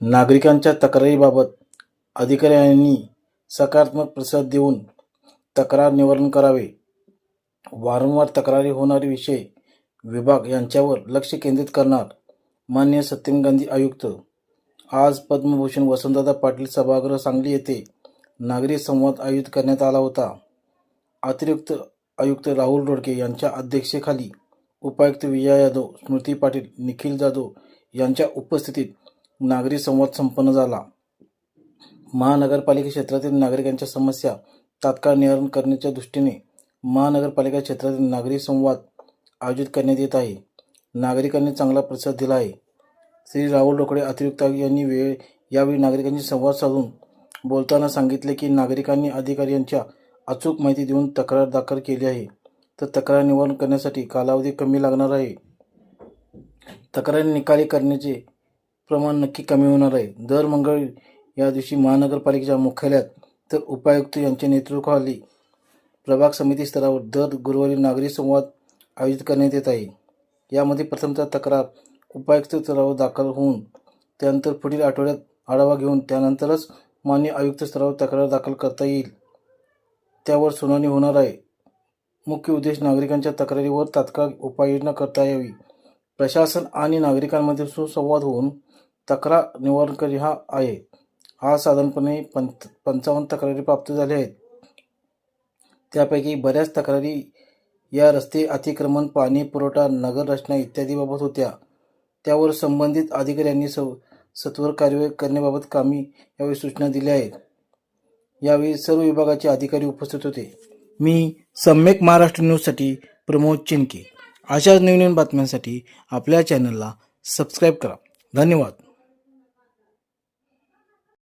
नागरिकांच्या तक्रारीबाबत अधिकाऱ्यांनी सकारात्मक प्रतिसाद देऊन तक्रार निवारण करावे. वारंवार तक्रारी होणारे विषय विभाग यांच्यावर लक्ष केंद्रित करणार मान्य सत्यम गांधी आयुक्त. आज पद्मभूषण वसंतदादा पाटील सभागृह सांगली येथे नागरी संवाद आयोजित करण्यात आला होता. अतिरिक्त आयुक्त राहुल रोडके यांच्या अध्यक्षतेखाली उपायुक्त विजया यादव स्मृती पाटील निखिल जाधव यांच्या उपस्थितीत नागरी संवाद संपन्न झाला. महानगरपालिका क्षेत्रातील नागरिकांच्या समस्या तात्काळ निवारण करण्याच्या दृष्टीने महानगरपालिका क्षेत्रातील नागरी संवाद आयोजित करण्यात येत आहे. नागरिकांनी चांगला प्रतिसाद दिला आहे. श्री राहुल रोकडे अतिरिक्त यांनी वेळ यावेळी नागरिकांशी संवाद साधून बोलताना सांगितले की नागरिकांनी अधिकारी यांच्या अचूक माहिती देऊन तक्रार दाखल केली आहे. तर तक्रार निवारण करण्यासाठी कालावधी कमी लागणार आहे. तक्रारी निकाली करण्याचे प्रमाण नक्की कमी होणार आहे. दर मंगळ या दिवशी महानगरपालिकेच्या मुख्यालयात तर उपायुक्त यांच्या नेतृत्वाखाली प्रभाग समिती स्तरावर दर गुरुवारी नागरी संवाद आयोजित करण्यात येत आहे. यामध्ये प्रथमतः तक्रार उपायुक्त स्तरावर दाखल होऊन त्यानंतर पुढील आठवड्यात आढावा घेऊन त्यानंतरच मान्य आयुक्त स्तरावर तक्रार दाखल करता येईल. त्यावर सुनावणी होणार आहे. मुख्य उद्देश नागरिकांच्या तक्रारीवर तात्काळ उपाययोजना करता यावी. प्रशासन आणि नागरिकांमध्ये सुसंवाद होऊन तक्रार निवारण करी हा आहे. हा साधारणपणे पंच पंचावन्न तक्रारी प्राप्त झाल्या आहेत. त्यापैकी बऱ्याच तक्रारी या रस्ते अतिक्रमण पाणी पुरवठा नगर रचना इत्यादीबाबत होत्या. त्यावर संबंधित अधिकाऱ्यांनी सव सत्वर कार्यवाही करण्याबाबत कामी यावेळी सूचना दिल्या आहेत. यावेळी सर्व विभागाचे अधिकारी उपस्थित होते. मी सम्यक महाराष्ट्र न्यूजसाठी प्रमोद चिनके अशाच नवीन नवीन बातम्यांसाठी आपल्या चॅनलला सबस्क्राईब करा. धन्यवाद.